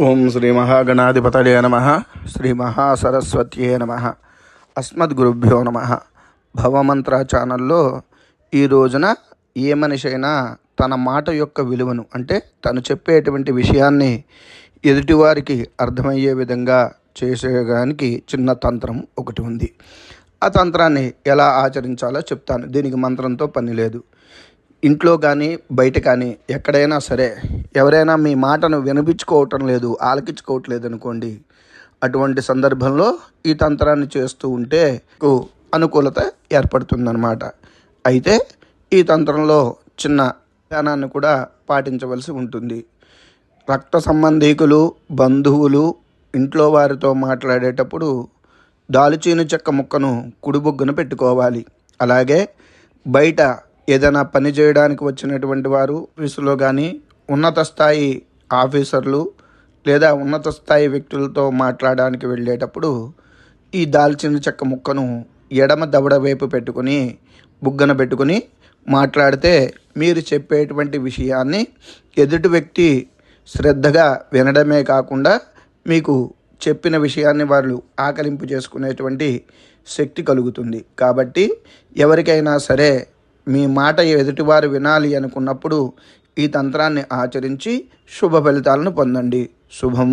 ఓం శ్రీ మహాగణాధిపతయే నమ. శ్రీ మహాసరస్వత్యే నమ. అస్మద్గురుభ్యో నమ. భవమంత్ర ఛానల్లో ఈ రోజున ఏ మనిషి అయినా తన మాట యొక్క విలువను అంటే తను చెప్పేటువంటి విషయాన్ని ఎదుటివారికి అర్థమయ్యే విధంగా చేసేయడానికి చిన్న తంత్రం ఒకటి ఉంది. ఆ తంత్రాన్ని ఎలా ఆచరించాలో చెప్తాను. దీనికి మంత్రంతో పని లేదు. ఇంట్లో కానీ బయట కానీ ఎక్కడైనా సరే ఎవరైనా మీ మాటను వినిపించుకోవటం లేదు ఆలకించుకోవట్లేదు అనుకోండి అటువంటి సందర్భంలో ఈ తంత్రాన్ని చేస్తూ ఉంటే అనుకూలత ఏర్పడుతుందన్నమాట. అయితే ఈ తంత్రంలో చిన్న ధ్యానాన్ని కూడా పాటించవలసి ఉంటుంది. రక్త సంబంధీకులు బంధువులు ఇంట్లో వారితో మాట్లాడేటప్పుడు దాల్చిన చెక్క ముక్కను కుడిబొగ్గున పెట్టుకోవాలి. అలాగే బయట ఏదైనా పని చేయడానికి వచ్చినటువంటి వారు ఆఫీసులో కానీ ఉన్నత స్థాయి ఆఫీసర్లు లేదా ఉన్నత స్థాయి వ్యక్తులతో మాట్లాడడానికి వెళ్ళేటప్పుడు ఈ దాల్చిన చెక్క ముక్కను ఎడమ దవడ వైపు పెట్టుకుని బుగ్గన పెట్టుకుని మాట్లాడితే మీరు చెప్పేటువంటి విషయాన్ని ఎదుటి వ్యక్తి శ్రద్ధగా వినడమే కాకుండా మీకు చెప్పిన విషయాన్ని వాళ్ళు ఆకలింపు చేసుకునేటువంటి శక్తి కలుగుతుంది. కాబట్టి ఎవరికైనా సరే మీ మాట ఎదుటివారు వినాలి అనుకున్నప్పుడు ఈ తంత్రాన్ని ఆచరించి శుభ ఫలితాలను పొందండి. శుభం.